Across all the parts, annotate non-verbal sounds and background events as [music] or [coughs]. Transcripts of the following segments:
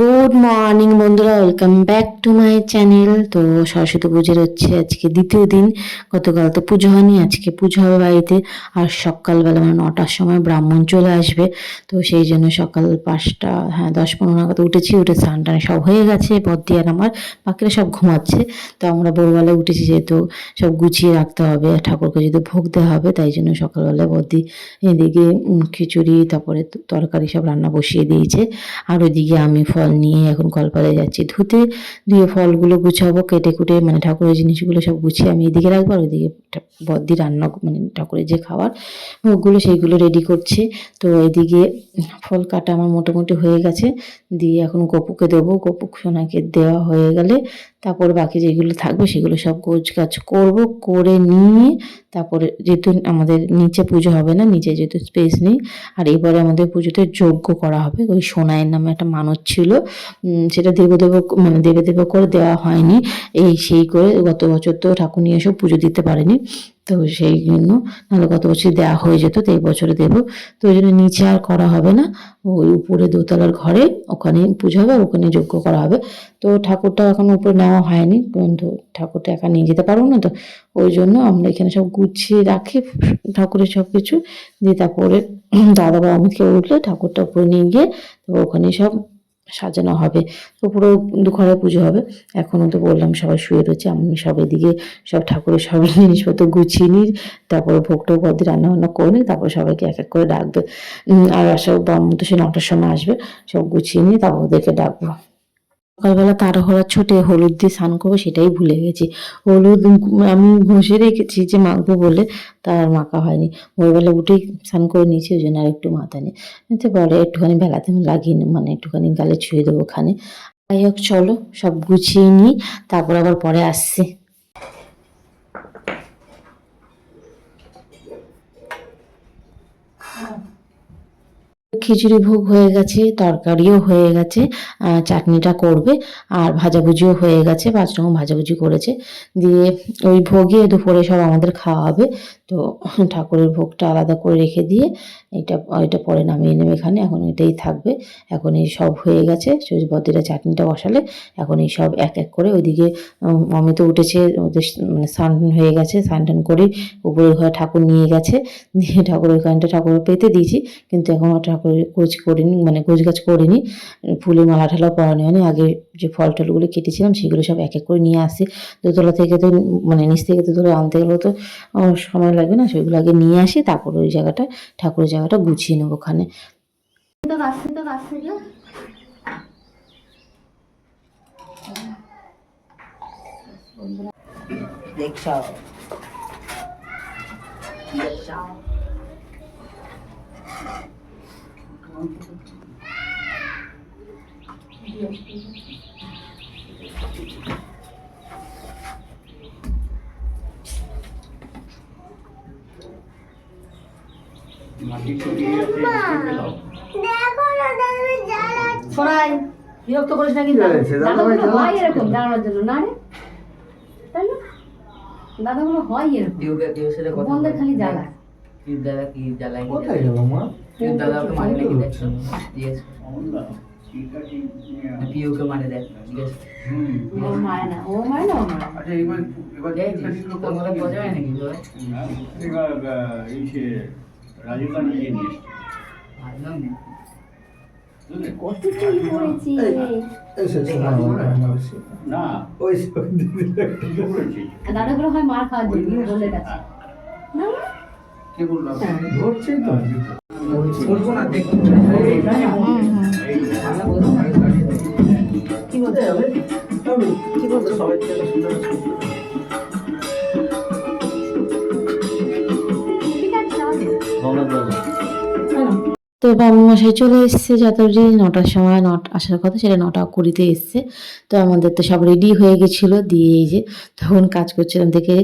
Good morning বন্ধুরা welcome back to my channel তো সরস্বতী পুজোর হচ্ছে আজকে দ্বিতীয় দিন। গতকাল তো পুজো হয়নি, আজকে পুজো হবে বাড়িতে। আর সকালবেলা মানে নটার সময় ব্রাহ্মণ চলে আসবে। তো সেই জন্য সকাল পাঁচটা হ্যাঁ দশ পনেরো নাগাদ উঠেছি। উঠে স্নান টান সব হয়ে গেছে আর আমার। বাকিরা সব ঘুমাচ্ছে। তো আমরা ভোরবেলায় উঠেছি যেহেতু সব গুছিয়ে রাখতে হবে। ঠাকুরকে যদি ভোগ দেওয়া হবে, তাই জন্য সকালবেলায় বদ্দি এদিকে খিচুড়ি, তারপরে তরকারি সব রান্না বসিয়ে দিয়েছে। আর ওইদিকে আমি ফল নিয়ে এখন কলপাতায় যাচ্ছি। ধুতে ধুয়ে ফলগুলো গুছাবো, কেটে কুটে মানে ঠাকুরের জিনিসগুলো সব গুছিয়ে আমি এদিকে রাখব আর ওইদিকে বদ্দি রান্না মানে ঠাকুরের যে খাবার ভোগগুলো সেইগুলো রেডি করছে। তো এদিকে ফল কাটা আমার মোটামুটি হয়ে গেছে। দিয়ে এখন গপুকে দেবো। গোপুক সোনাকে দেওয়া হয়ে গেলে তারপর বাকি যেগুলো থাকবে সেগুলো সব গোছ গাছ করব, করে নিয়ে তারপরে যেহেতু আমাদের নিচে পুজো হবে না, নিচে যেহেতু স্পেস নেই, আর এবারে আমাদের পুজোতে যজ্ঞ করা হবে। ওই সোনায়ের নামে একটা মানত ছিল সেটা দেবদেব মানে দেবদেব দেবে করে দেওয়া হয়নি। এই সেই করে গত বছর তো ঠাকুর নিয়ে এসব পুজো দিতে পারেনি। তো সেই জন্য, নাহলে গত বছর দেওয়া হয়ে যেত, তো এই বছরে দেবো। তো ওই জন্য নিচে আর করা হবে না। ওই উপরে দোতলার ঘরে ওখানে পুজো হবে আর ওখানে যজ্ঞ করা হবে। তো ঠাকুরটা এখন উপরে নেওয়া হয়নি। কিন্তু ঠাকুরটা একা নিয়ে যেতে পারব না তো? ওই জন্য আমরা এখানে সব গুছিয়ে রাখি ঠাকুরের সব কিছু দিয়ে তারপরে দাদা বা অমিতকে উঠলে ঠাকুরটা উপরে নিয়ে গিয়ে, তো ওখানে সব সাজানো হবে। তো পুরো দুঘরে পুজো হবে। এখনও তো বললাম সবাই শুয়ে রয়েছে, আমি সব এদিকে সব ঠাকুরের সব জিনিসপত্র গুছিয়ে নিই, তারপরে ভোগটা দিয়ে রান্না বান্না করে নিই, তারপর সবাইকে এক এক করে ডাকবে। আর সব বাম তো সে নটার সময় আসবে, সব গুছিয়ে নিয়ে তারপর ওদেরকে ডাকবো। সকালবেলা তাড়াহড়া ছুটে হলুদ দিয়ে স্নান করব সেটাই ভুলে গেছি। হলুদ আমি ঘষে রেখেছি যে মাখবো বলে তার মাখা হয়নি। ভোরবেলা উঠেই স্নান করে নিয়েছি, ওই জন্য আর একটু মাথা নেই। তো বলে একটুখানি বেলাতে আমি লাগিয়ে মানে একটুখানি গালে ছুঁয়ে দেবো ওখানে। যাই হোক, চলো সব গুছিয়ে নিই, তারপর আবার পরে আসছি। খিচুড়ি ভোগ হয়ে গেছে, তরকারিও হয়ে গেছে চাটনিটা করবে আর ভাজাভুজিও হয়ে গেছে, পাঁচ রকম ভাজাভুজি করেছে। দিয়ে ওই ভোগে দুপুরে সব আমাদের খাওয়া হবে তো ঠাকুরের ভোগটা আলাদা করে রেখে দিয়ে এটা এটা পরে নামিয়ে নেবে এখানে। এখন এটাই থাকবে। এখন এই সব হয়ে গেছে। বদ্রিটা চাটনিটা বসালে এখন এই সব এক এক করে ওইদিকে অমিত উঠেছে, ওদের মানে স্নান হয়ে গেছে, স্নান টান করে উপরের ঘরে ঠাকুর নিয়ে গেছে। দিয়ে ঠাকুরের ওখানটা ঠাকুর পেতে দিয়েছি, কিন্তু এখন ঠাকুরের গোছ করিনি মানে গোছ গাছ করিনি। ফুলের মালা ঠালা পরানো হয়নি। আগে যে ফল টলগুলো কেটেছিলাম, সেগুলো সব এক এক করে নিয়ে আসি দোতলা থেকে তো মানে নিচ থেকে ধরে আনতে গেলেও তো সময় লাগবে না সেগুলো আগে নিয়ে আসি তারপর ওই জায়গাটা ঠাকুরের জায়গাটা গুছিয়ে নেব ওখানে। থেকে তো সরাই বিরক্ত করিস না কিন্তু। দাদাগুলো হয় এরকম দাঁড়ানোর জন্য না রে? তাই না? দাদাগুলো হয় এরকম। বন্ধের খালি জ্বালা কি দাদা কি জ্বালায় কোথায় গেল মা? দাদা ওকে মানে নাকি দেখ জিজ্ঞেস পিউকে মানে দেখ জিজ্ঞেস ও না ও মারে না ও মারে আচ্ছা এবার এবার দেখছিস তোর বোঝা নাকি এবার এই সে রাজীব গান্ধী নিয়ে কি কি দাদাগুলো হয় মার খাওয়ার জন্য বলে গেছে। না? কে বললাম ধরছেই তো। বলব না দেখ কি বলছে? কি বলতো সবাই থেকে সুন্দর। তো বাবু মশাই চলে এসছে যতটি নটার সময় নট, আসার কথা সেটা নটা কুড়িতে এসছে। তো আমাদের তো সব রেডি হয়ে গেছিল, দিয়ে এই যে তখন কাজ করছিলাম থেকে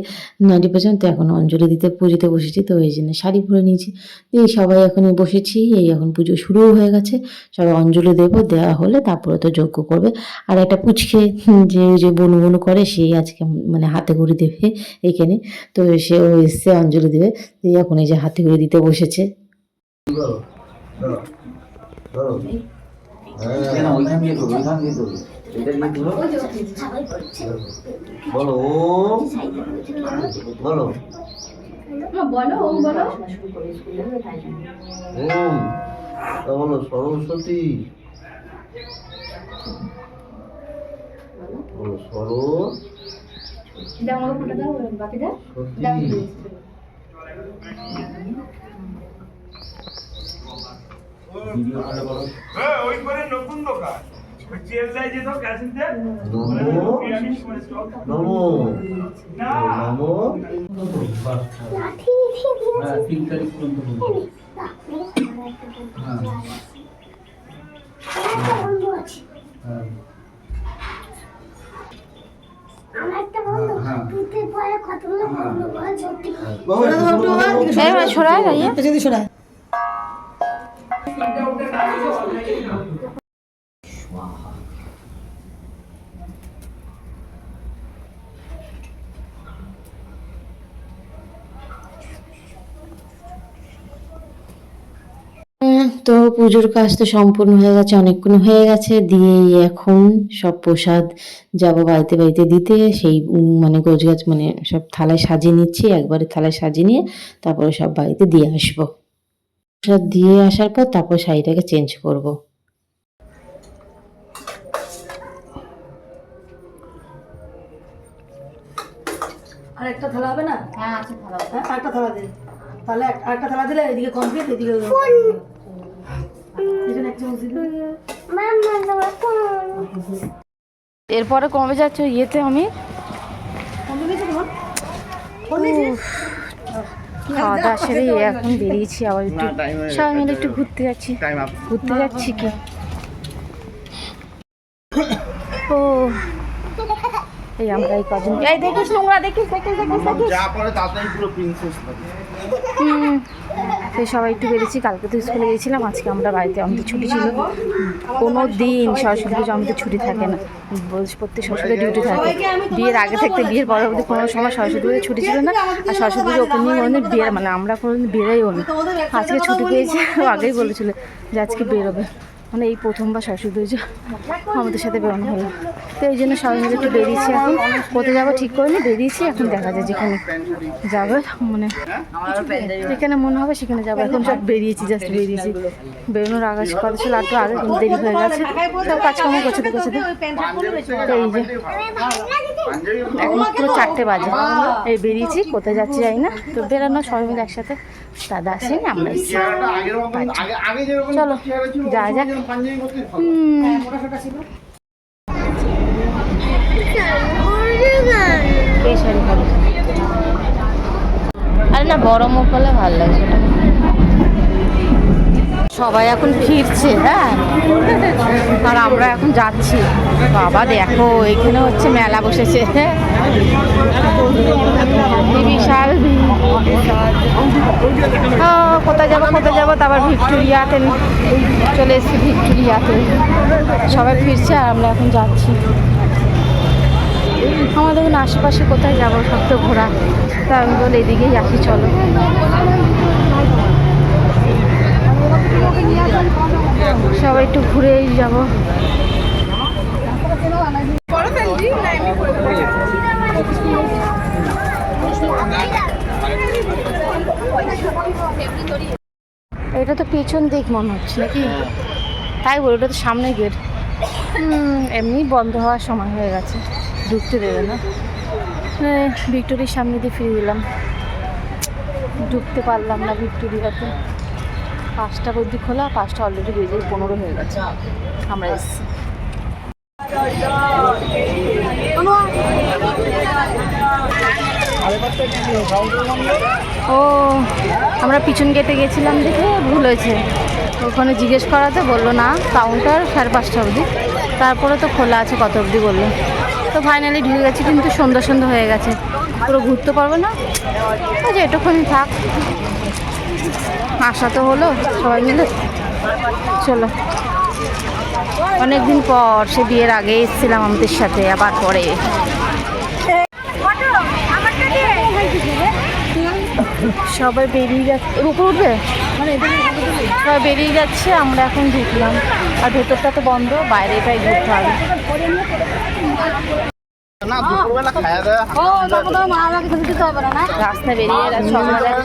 নাইনটি পার্সেন্ট তো এখন অঞ্জলি দিতে, পুজোতে বসেছি, তো এই জন্য শাড়ি পরে নিয়েছি। দিয়ে সবাই এখনই বসেছি, এই এখন পুজো শুরুও হয়ে গেছে, সবাই অঞ্জলি দেবো, দেওয়া হলে তারপরে তো যজ্ঞ করবে। আর একটা পুচকে যে যে বনু বনু করে সেই আজকে মানে হাতে ঘুরি দেবে এখানে। তো সেও এসছে, অঞ্জলি দেবে, দিয়ে এখন এই যে হাতে ঘুরি দিতে বসেছে। ওইখান দিয়ে করো ওইখান দিয়ে করো এটা দিয়ে বলো বলো বলো বলো বলো সরস্বতী বলো সরস্বতী বলো ওই করে নতুন দোকান ওই চেল্লাই তো পুজোর কাজ তো সম্পূর্ণ হয়ে গেছে অনেকক্ষণ হয়ে গেছে। দিয়ে এখন সব প্রসাদ যাব বাড়িতে বাড়িতে দিতে সেই মানে গোছ গাছ মানে সব থালায় সাজিয়ে নিচ্ছি একবারে থালায় সাজিয়ে নিয়ে তারপরে সব বাড়িতে দিয়ে আসব। প্রসাদ দিয়ে আসার পর তারপর শাড়িটাকে চেঞ্জ করব। আর একটা থালা হবে না? হ্যাঁ আছে ভালো হ্যাঁ আরেকটা থালা দে। তাহলে এক- আরেকটা থালা দিলে এদিকে কমপ্লিট এদিকে এরপরে কবে যাচ্ছ ইয়েতে আমি? খাওয়া দাওয়া সেরে এখন বেরিয়েছি আবার একটু সবাই মিলে একটু ঘুরতে যাচ্ছি। ঘুরতে যাচ্ছি কি? ও [coughs] এই আমরা এই কজন এই দেখিস নোংরা দেখিস দেখিস দেখিস দেখিস। যা পরে তাড়াতাড়ি পুরো প্রিন্সেস লাগে হুম। তো সবাই একটু বেরিয়েছি। কালকে তো স্কুলে গিয়েছিলাম, আজকে আমরা বাড়িতে আমাদের ছুটি ছিল। কোনো দিন সরস্বতী পুজো আমাদের ছুটি থাকে না। প্রত্যেক সরস্বতী ডিউটি থাকে। বিয়ের আগে থাকতে, বিয়ের পরবর্তী কোনো সময় সরস্বতী পুজো ছুটি ছিল না। আর সরস্বতী পুজো ওপেনিং অনেক বিয়ের মানে আমরা কোনোদিন বেরোইও না। আজকে ছুটি পেয়েছি আগেই বলেছিল যে আজকে বেরোবে। মানে এই প্রথমবার সরস্বতী পুজো আমাদের সাথে বেরোনো হলো। তো এই জন্য সবাই মিলে একটু বেরিয়েছি এখন। কোথায় যাব ঠিক করিনি বেরিয়েছি এখন দেখা যায় যেখানে যাবে। মানে যেখানে মনে হবে সেখানে যাব। এখন সব বেরিয়েছি জাস্ট বেরিয়েছি। বেরোনোর আগে কথা ছিল আর একটু আগে কিন্তু দেরি হয়ে গেছে। কাজকর্ম গোছাতে গোছাতে। তো এই যে এখন পুরো চারটে বাজে। এই বেরিয়েছি কোথায় যাচ্ছি যাই না। তো বেরোনো সবাই মিলে একসাথে দাদা আসেনি আমরা যেরকম চলো যা যাক। ভালো আরে না বড় মুখ হলে ভালো লাগে। সবাই এখন ফিরছে হ্যাঁ। আর আমরা এখন যাচ্ছি। বাবা দেখো এখানে হচ্ছে মেলা বসেছে। কি বিশাল ভিড়। কোথায় যাব কোথায় যাব? তারপর ভিক্টোরিয়াতে চলে এসেছি, ভিক্টোরিয়াতে। সবাই ফিরছে আর আমরা এখন যাচ্ছি। আমাদের এখন আশেপাশে কোথায় যাব, সব তো ঘোরা। তা আমি বলে, এদিকেই আসি চলো। সবাই একটু ঘুরেই যাব। এটা তো পেছন দিক মনে হচ্ছে নাকি? তাই বলি ওটা তো সামনে গেট। এমনি বন্ধ হওয়ার সময় হয়ে গেছে। ঢুকতে দেবে না। এই, ভিক্টোরিয়ার সামনে দিয়ে ফিরে দিলাম ঢুকতে পারলাম না ভিক্টোরিয়াতে পাঁচটা অবধি খোলা পাঁচটা অলরেডি বেজে পনেরো হয়ে গেছে। আমরা এসেছি। ও, আমরা পিছন গেটে গেছিলাম দেখে ভুল হয়েছে। ওখানে জিজ্ঞেস করাতে বলল, না কাউন্টার সাড়ে পাঁচটা অবধি। তারপরে তো খোলা আছে, কত অবধি বলল। তো ফাইনালি ঢুকে গেছে, কিন্তু সন্ধ্যা সন্ধ্যা হয়ে গেছে। পুরো ঘুরতে পারব না। যে এটুকুনি থাক। আসা তো হলো, সবাই মিলে। চলো। অনেকদিন পর সে বিয়ের আগে এসেছিলাম আমাদের সাথে, আবার পরে। সবাই বেরিয়ে যাচ্ছে। এর উপর উঠবে? মানে সবাই বেরিয়ে যাচ্ছে আমরা এখন ঢুকলাম। আর ভেতরটা তো বন্ধ বাইরেটাই ঢুকতে হবে। না দুপুরবেলা খাওয়া দাওয়া রাস্তায় বেরিয়ে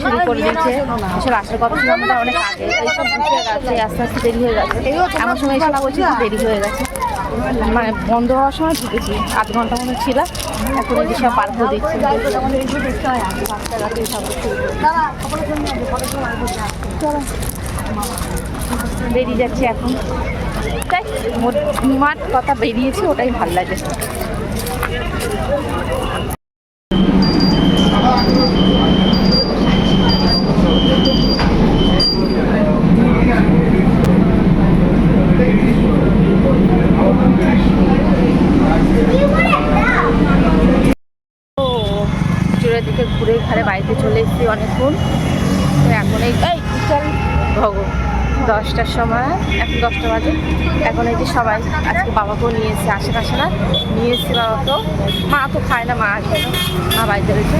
শুরু করে দিয়েছে। এসব আসার কথা ছিল অনেক আগে এইসব বুঝে গেছে আস্তে আস্তে দেরি হয়ে গেছে। এমন সময় এসে বলছি দেরি হয়ে গেছে। মানে বন্ধ হওয়ার সময় ঢুকেছি আধ ঘণ্টা মতো ছিল। এখন এই সব পার্ক দেখছি বেরিয়ে যাচ্ছি এখন। তাই মাঠ কথা বেরিয়েছি, ওটাই ভালো লাগে তো ঘুরে ঘাড়ে বাড়িতে চলে এসেছি অনেকক্ষণ। তো এখন এই চল। ভগ দশটার সময়, এখন দশটা বাজে। এখন এই যে সবাই আজকে বাবাকেও নিয়ে এসেছে আশেপাশে না নিয়ে এসেছি বাবাকেও। মা তো খায় না, মা আসবে না। মা বাড়িতে রয়েছে।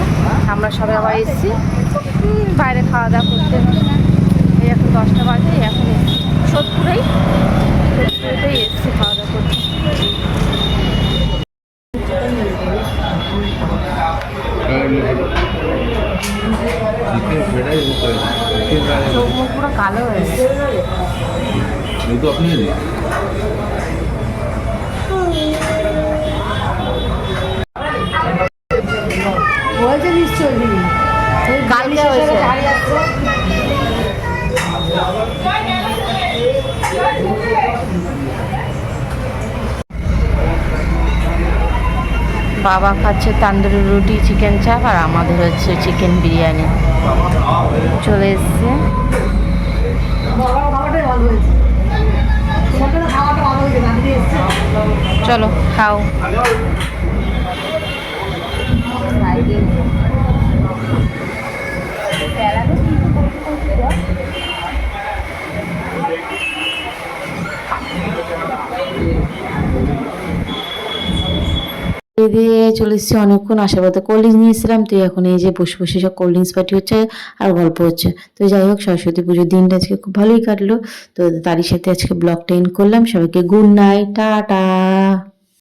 আমরা সবাই আবার এসেছি। বাইরে খাওয়া দাওয়া করতে। এই এখন দশটা বাজে এখন সোদপুরেই। সোদপুরেতেই এসেছি খাওয়া দাওয়া করতে। চোখ মুখ পুরো কালো নিশ্চয়ই কালকে হয়েছে। বাবা খাচ্ছে তান্দুরি রুটি চিকেন চাপ আর আমাদের হচ্ছে চিকেন বিরিয়ানি। চলে এসছে। চলো খাও। ভালো হয়েছে তোমার জন্য খাওয়াটা ভালো হয়েছে গান্ধী এসছে চলো খাও এই দিয়ে চলে এসেছি, অনেকক্ষণ পথে কোল্ড ড্রিঙ্কস নিয়েছিলাম তুই এখন এই যে বসে বসে সব কোল্ড ড্রিঙ্কস পার্টি হচ্ছে আর গল্প হচ্ছে। তো যাই হোক, সরস্বতী পুজোর দিনটা আজকে খুব ভালোই কাটলো, তো তারই সাথে আজকে ব্লগটা এন্ড করলাম। সবাইকে গুড নাইট টাটা!